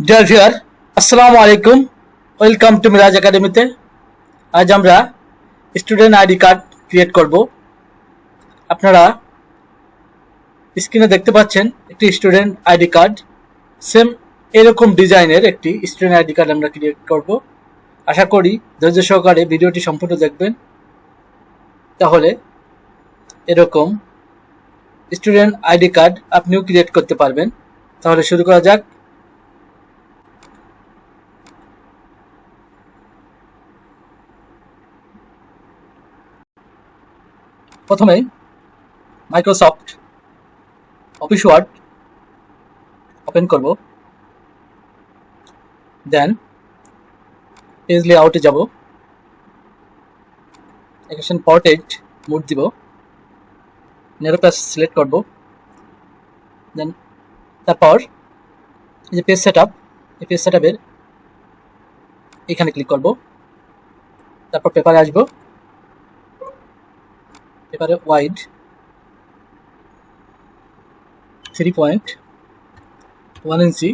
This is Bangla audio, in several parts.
ডিয়ার ভিউয়ার আসসালামু আলাইকুম ওয়েলকাম টু মিরাজ একাডেমিতে আজ আমরা স্টুডেন্ট আইডি কার্ড ক্রিয়েট করব। আপনারা স্ক্রিনে দেখতে পাচ্ছেন একটি স্টুডেন্ট আইডি কার্ড সেম এরকম ডিজাইনের একটি স্টুডেন্ট আইডি কার্ড আমরা ক্রিয়েট করব। আশা করি ধৈর্য সহকারে ভিডিওটি সম্পূর্ণ দেখবেন। তাহলে এরকম স্টুডেন্ট আইডি কার্ড আপনিও ক্রিয়েট করতে পারবেন। তাহলে শুরু করা যাক। প্রথমে মাইক্রোসফট অফিস ওয়ার্ড ওপেন করব। দেন পেজ লেআউটে যাব। এখানে পর্টেট মুড দিব। নেরো পেজ সিলেক্ট করব। দেন তারপর এই যে পেজ সেট আপ এই পেজ সেট আপের এখানে ক্লিক করব। তারপর পেপারে আসব। পেপারে wide. Three point, one inch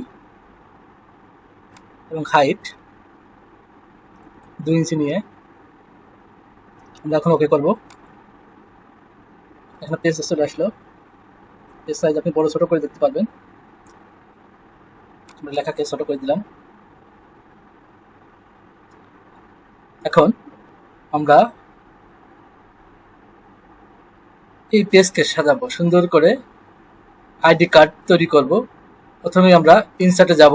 এবং হাইট দুই ইঞ্চি নিয়ে। আমরা এখন ওকে করব। এখানে পেজ চলে আসলো। পেজ সাইজ আপনি বড় ছোট করে দেখতে পারবেন। আমরা লেখাকে ছোট করে দিলাম। এখন আমরা এই পেজকে সাজাবো। সুন্দর করে আইডি কার্ড তৈরি করব। প্রথমে আমরা ইনসার্টে যাব।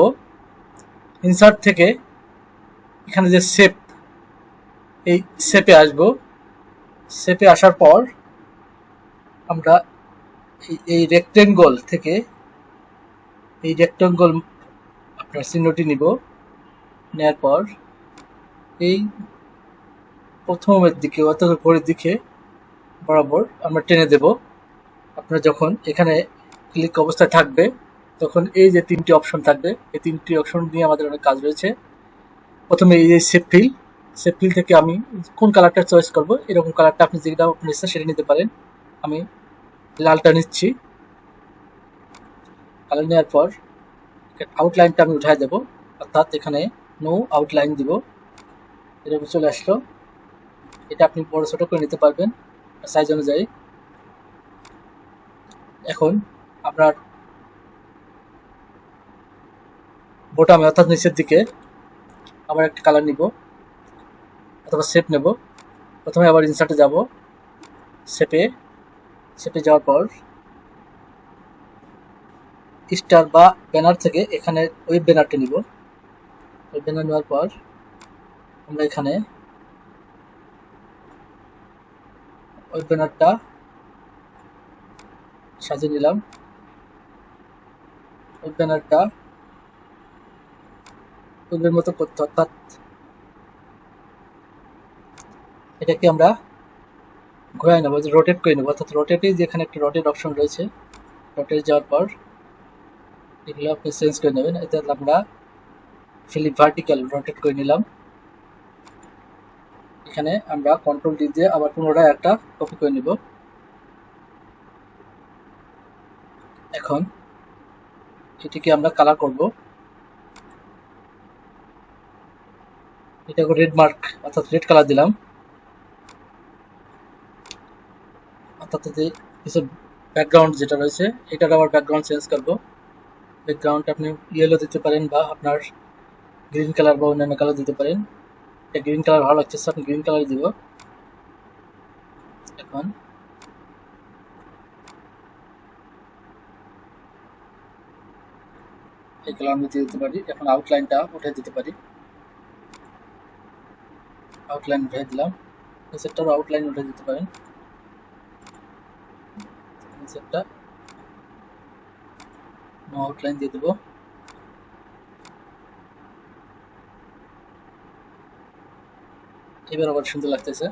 ইনসার্ট থেকে এখানে যে শেপ এই শেপে আসব। শেপে আসার পর আমরা এই এই রেক্টেঙ্গল থেকে এই রেক্টেঙ্গল আপনার চিহ্নটি নিব। নেওয়ার পর এই প্রথমের দিকে অর্থাৎ উপরের দিকে বরাবর আমরা টেনে দেব। আপনার যখন এখানে ক্লিক অবস্থায় থাকবে, তখন এই যে তিনটি অপশন থাকবে, এই তিনটি অপশন নিয়ে আমাদের অনেক কাজ রয়েছে। প্রথমে এই যে সেপ ফিল সেপ ফিল থেকে আমি কোন কালারটা চয়েস করব, এরকম কালারটা আপনি যেটা আপনার ইচ্ছা সেটা নিতে পারেন। আমি লালটা নিচ্ছি। কালার নেওয়ার পর আউটলাইনটা আমি উঠাই দেব, অর্থাৎ এখানে নো আউটলাইন দিব। এরকম চলে আসলো। এটা আপনি বড় ছোট করে নিতে পারবেন। সাইজ অনুযায়ী। এখন আপনার বোটামে অর্থাৎ নিচের দিকে আবার একটা কালার নিব, অথবা শেপ নেব। প্রথমে আবার ইনসার্টে যাব। শেপে শেপে যাওয়ার পর স্টার বা ব্যানার থেকে এখানে ওই ব্যানারটা নিব। ওই ব্যানার নেওয়ার পর আমরা এখানে ওই সাজিয়ে নিলাম। ওই ব্যানারটা পূর্বের মতো করতে অর্থাৎ এটাকে আমরা ঘোরাই নেব রোটেট করে নেব। অর্থাৎ রোটেটে যেখানে একটা রোটেট অপশন রয়েছে রোটেট যাওয়ার পর এগুলো আপনি চেঞ্জ করে নেবেন। এতে আমরা ফিলি ভার্টিক্যাল রোটেট করে নিলাম। এখানে আমরা কন্ট্রোল ডি দিয়ে আবার পুনরায় একটা কপি করে নিব। এখন এটিকে আমরা কালার করব। এটাকে রেড মার্ক অর্থাৎ রেড কালার দিলাম। অর্থাৎ কিছু ব্যাকগ্রাউন্ড যেটা রয়েছে, এটার আবার ব্যাকগ্রাউন্ড চেঞ্জ করব। ব্যাকগ্রাউন্ড আপনি ইয়েলো দিতে পারেন বা আপনার গ্রিন কালার বা অন্যান্য কালার দিতে পারেন। এটা গ্রিন কালার ভালো লাগছে আপনি গ্রিন কালার দিব। এখন। এই কালার আমি দিয়ে দিতে পারি। এখন আউটলাইনটা উঠে দিতে পারি। আউটলাইন উঠে দিলাম। সেটটারও আউটলাইন উঠে দিতে পারেন। সেটটা আউটলাইন দিয়ে দেবো। এবার আবার সুন্দর লাগতেছে।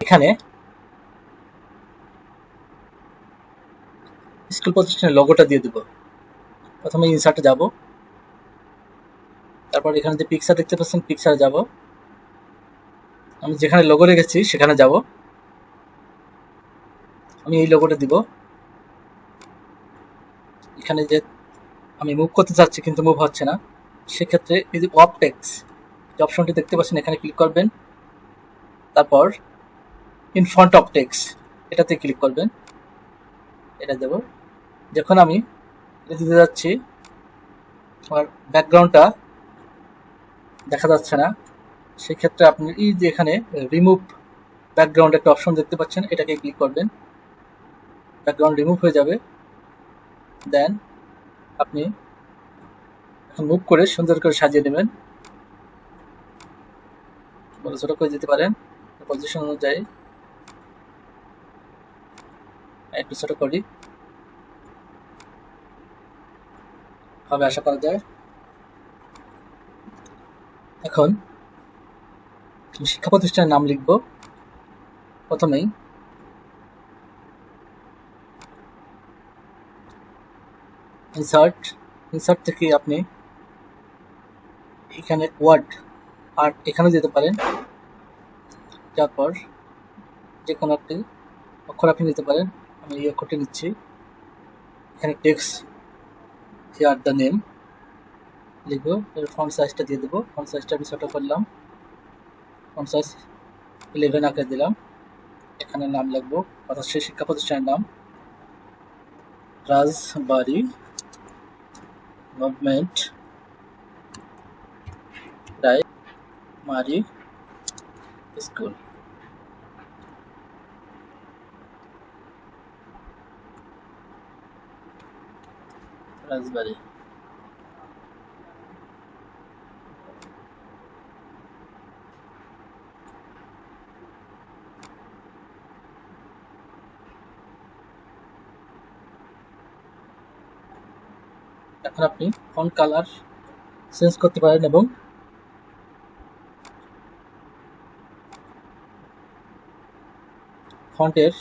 এখানে স্কুল প্রতিষ্ঠানের লগোটা দিয়ে দেবো। প্রথমে ইনসার্টে যাব। তারপর এখানে যে পিকচার দেখতে পাচ্ছেন পিকচারে যাব। আমি যেখানে লোগো রেখেছি, সেখানে যাব। আমি এই লোগোটা দিব। এখানে যে আমি মুভ করতে চাচ্ছি, কিন্তু মুভ হচ্ছে না। সেক্ষেত্রে এই যে ওয়াপ টেক্স যে অপশনটি দেখতে পাচ্ছেন, এখানে ক্লিক করবেন। তারপর ইন ফ্রন্ট অফ টেক্স এটাতে ক্লিক করবেন। এটা দেব। যখন আমি এটা দিতে যাচ্ছি, আমার ব্যাকগ্রাউন্ডটা দেখা যাচ্ছে না। সেক্ষেত্রে আপনি এই যে এখানে রিমুভ ব্যাকগ্রাউন্ড একটা অপশন দেখতে পাচ্ছেন, এটাকে ক্লিক করবেন। ব্যাকগ্রাউন্ড রিমুভ হয়ে যাবে। দেন আপনি এখন মুভ করে সুন্দর করে সাজিয়ে নেবেন। ছোট করে দিতে পারেন। পজিশন অনুযায়ী একটু ছোট করি। হবে আশা করা যায় এখন শিক্ষা প্রতিষ্ঠানের নাম লিখব। প্রথমেই ইনসার্ট ইনসার্ট থেকে আপনি এখানে ওয়ার্ড আর এখানে যেতে পারেন। তারপর যে কোনো একটি অক্ষর আপনি নিতে পারেন। আমি এই অক্ষরটি নিচ্ছি। এখানে টেক্সট হিয়ার দ্য নেম লিখব। এর ফন্ট সাইজটা দিয়ে দেবো। ফন্ট সাইজটা আমি ছোটো করলাম। ফন্ট সাইজ ইলেভেন আঁকে দিলাম। এখানে নাম লিখব। অর্থাৎ সেই শিক্ষা প্রতিষ্ঠানের নাম Rajbari government primary school. Rajbari এখন আপনি ফন্ট কালার চেঞ্জ করতে পারেন এবং ফন্টের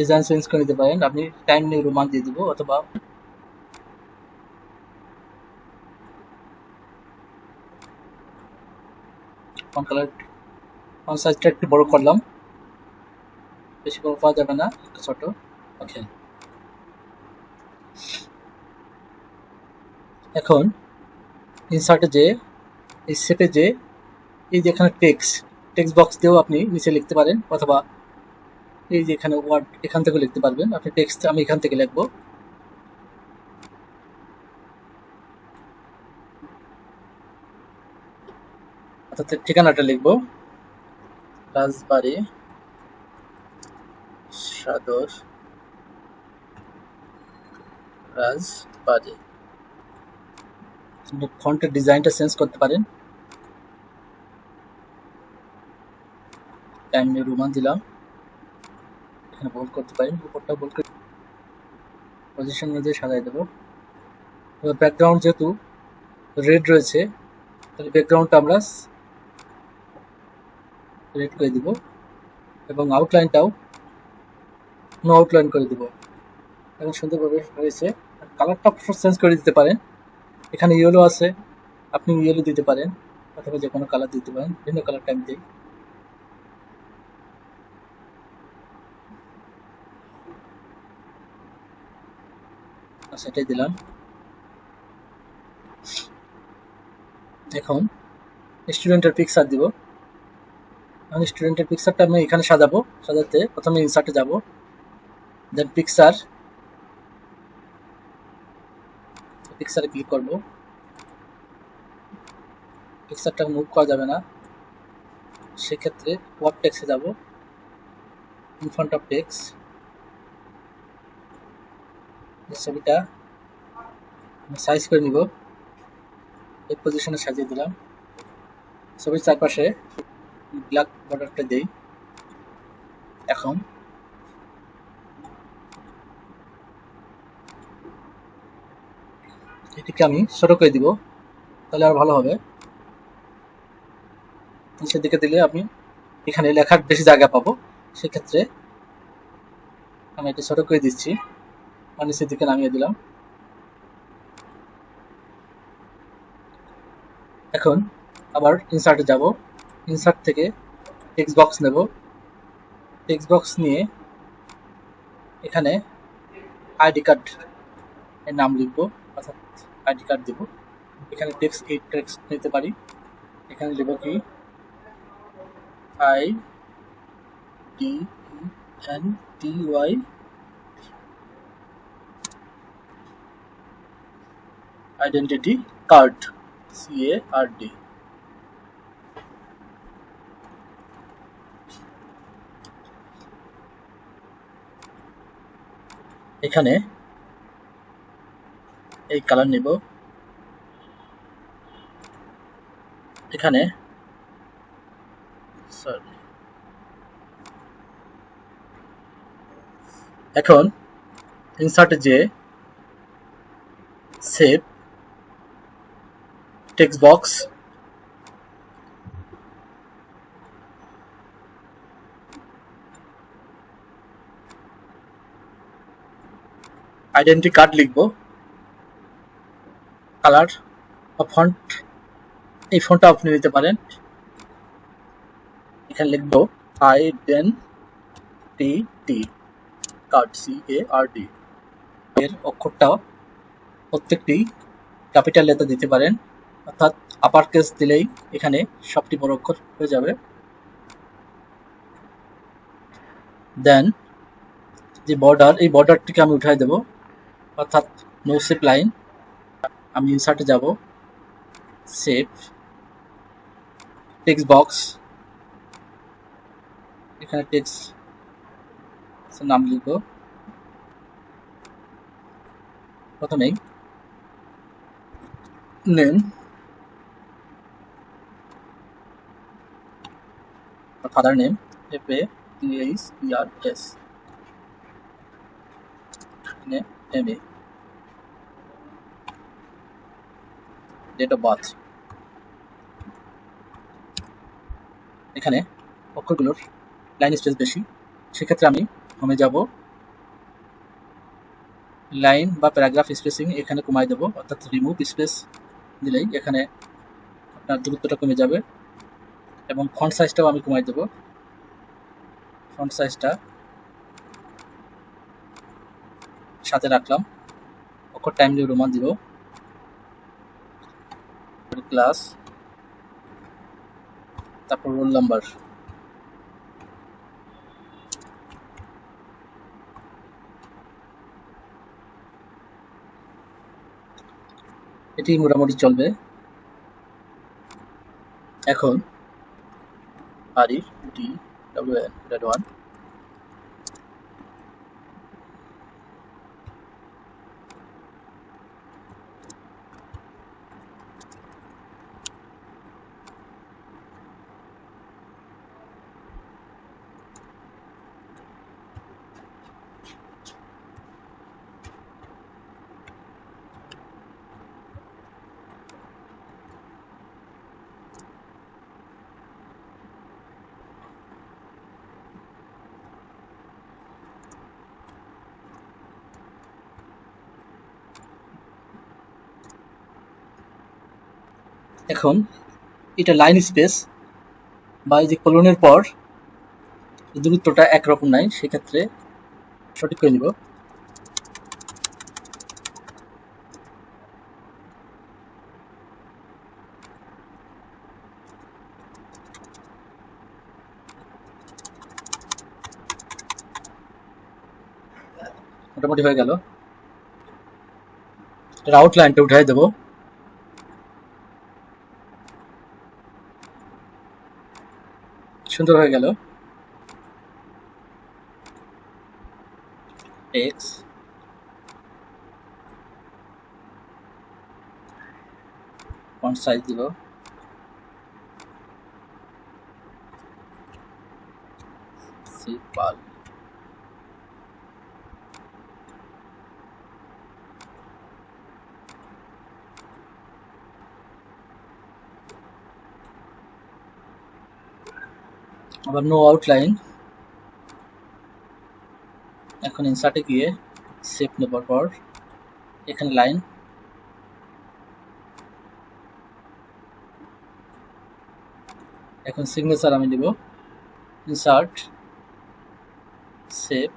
ডিজাইন চেঞ্জ করে নিতে পারেন। আপনি টাইম নিউ রোমান দিয়ে দেবো, অথবা সাইজটা একটু বড় করলাম। বেশি বড় পাওয়া যাবে না, একটু ছোট। ওকে এখন ইনসার্টে যে, এই সেটে যে, এই যে এখানে টেক্সট টেক্সট বক্স দিয়েও আপনি নিচে লিখতে পারেন, অথবা এই যে এখানে ওয়ার্ড এখান থেকে লিখতে পারবেন। আপনি টেক্সট আমি এখান থেকে লিখব। অর্থাৎ ঠিকানাটা লিখব। রাজবাড়ি, সদর, রাজবাড়ি। আপনি ফন্টের ডিজাইনটা চেঞ্জ করতে পারেন। নিউ রোমান দিলাম। এখানে বোল্ড করতে পারেন উপরটা বোল্ড করে পজিশন অনুযায়ী সাজাই দেবো। এবার ব্যাকগ্রাউন্ড যেহেতু রেড রয়েছে, তাহলে ব্যাকগ্রাউন্ডটা আমরা রেড করে দিব এবং আউটলাইনটাও নো আউটলাইন করে দিব। এখন সুন্দরভাবে হয়েছে কালারটা চেঞ্জ করে দিতে পারেন। এখানে ইয়েলো আছে, আপনি ইয়েলো দিতে পারেন, অথবা যে কোনো কালার দিতে পারেন, ভিন্ন কালারটা আমি দিই। সেটাই দিলাম। এখন স্টুডেন্টের পিকচার দিব। এখন স্টুডেন্টের পিকচারটা আমি এখানে সাজাবো, সাজাতে প্রথমে ইনসার্টে যাব। দেন পিকচার পিকচারে ক্লিক করব। পিকচারটা মুভ করা যাবে না। সেক্ষেত্রে ওয়ার্ড টেক্সে যাব? ইন ফ্রন্ট অফ টেক্স ছবিটা সাইজ করে নিব। এই পজিশনে সাজিয়ে দিলাম। ছবির চারপাশে ব্ল্যাক বর্ডারটা দেই। এখন এটিকে আমি ছোট করে দিব, তাহলে আর ভালো হবে। নিচের দিকে দিলে আমি এখানে লেখার বেশি জায়গা পাবো। সেক্ষেত্রে আমি এটি ছোট করে দিচ্ছি। নিচের দিকে নামিয়ে দিলাম। এখন আবার ইনসার্টে যাব। ইনসার্ট থেকে টেক্সট বক্স নেব। টেক্সট বক্স নিয়ে এখানে আইডি কার্ড এর নাম লিখব, অর্থাৎ আইডি কার্ড দেবো। এখানে টেক্সট এই টেক্সট নিতে পারি। এখানে দেবো কি? I D N T Y identity card C A R D এখানে এই কালার নেব। এখানে সরি এখন ইনসার্টে যে save text box identity card লিখব। কালার বা ফন্ট এই ফন্টটা আপনি নিতে পারেন। এখানে লিখব I T card C A R D এর অক্ষরটাও প্রত্যেকটি ক্যাপিটাল লেটার দিতে পারেন। অর্থাৎ আপার কেস দিলেই এখানে সবটি বড় অক্ষর হয়ে যাবে। দেন যে বর্ডার এই বর্ডারটিকে আমি উঠাই দেব। অর্থাৎ নো সেপ লাইন আমি ইনসার্টে যাব। সেভ টেক্সট বক্স এখানে টেক্সট নাম লিখব। প্রথমেই name father name F A T H E R S M A date of birth এখানে অক্ষরগুলোর লাইন স্পেস বেশি। সেক্ষেত্রে আমি হোমে যাব। লাইন বা প্যারাগ্রাফ স্পেসিং এখানে কমাই দেবো। অর্থাৎ রিমুভ স্পেস দিলেই এখানে আপনার দূরত্বটা কমে যাবে। এবং ফন্ট সাইজটাও আমি কমাই দেবো। ফন্ট সাইজটা সাথে রাখলাম। অক্ষর টাইম নিউ রোমান দিব। ক্লাস তারপর রোল নাম্বার এটি মোটামুটি চলবে। এখন R E D W N red এখন এটা লাইন স্পেস বা এই যে কলনের পর দূরত্বটা একরকম নাই, সেক্ষেত্রে সঠিক করে নিব। মোটামুটি হয়ে গেল। আউট লাইনটা উঠাই দেবো। সুন্দর হয়ে গেল। এক্স ফন্ট সাইজ দিব। সিপাল আবার নো আউটলাইন এখন ইনসার্টে গিয়ে সেভ নেবার পর এখানে লাইন এখন সিগনেচার আমি দিব ইনসার্ট সেভ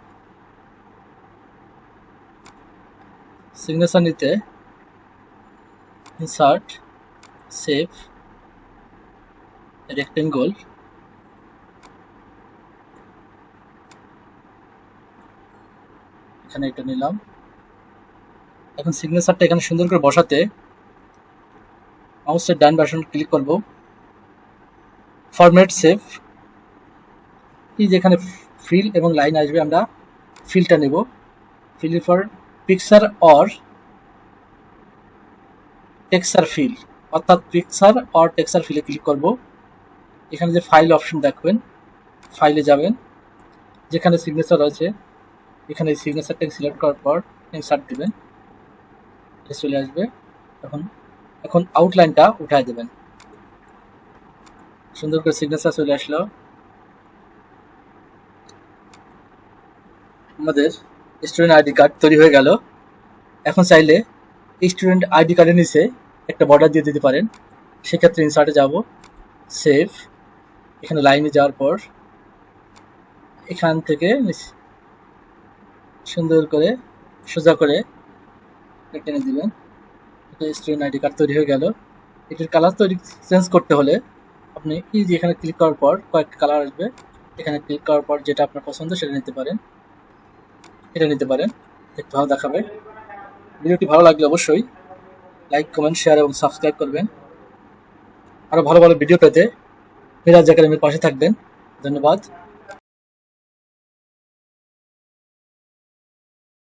সিগনেচার নিতে ইনসার্ট সেভ রেক্টেঙ্গল এখানে এটা নিলাম। এখন সিগনেচারটা এখানে সুন্দর করে বসাতে মাউসের ডান বাটন ক্লিক করব। ফরম্যাট সেভ এই যে এখানে ফিল এবং লাইন আসবে, আমরা ফিলটা নেব। Fill for picture or texture fill অর্থাৎ পিকচার অর টেক্সচার ফিলে ক্লিক করব। এখানে যে ফাইল অপশন দেখবেন ফাইলে যাবেন, যেখানে সিগনেচার রয়েছে। এখানে সিগনেচারটাকে সিলেক্ট করার পর ইনসার্ট দিবেন। এটা চলে আসবে। এখন এখন আউটলাইনটা উঠায় দেবেন। সুন্দর করে সিগনেচার চলে আসলো। আমাদের স্টুডেন্ট আইডি কার্ড তৈরি হয়ে গেল। এখন চাইলে স্টুডেন্ট আইডি কার্ডের নিচে একটা বর্ডার দিয়ে দিতে পারেন। সেক্ষেত্রে ইনসার্টে যাব। সেভ এখানে লাইনে যাওয়ার পর এখান থেকে সুন্দর করে সোজা করে টেনে দিবেন। স্টুডেন্ট আইডি কার্ড তৈরি হয়ে গেল। এটির কালার তৈরি চেঞ্জ করতে হলে আপনি যে এখানে ক্লিক করার পর কয়েকটা কালার আসবে। এখানে ক্লিক করার পর যেটা আপনার পছন্দ সেটা নিতে পারেন। এটা নিতে পারেন। দেখতে ভালো দেখাবে। ভিডিওটি ভালো লাগলে অবশ্যই লাইক কমেন্ট শেয়ার এবং সাবস্ক্রাইব করবেন। আরও ভালো ভালো ভিডিও পেতে মিরাজ একাডেমির পাশে থাকবেন। ধন্যবাদ।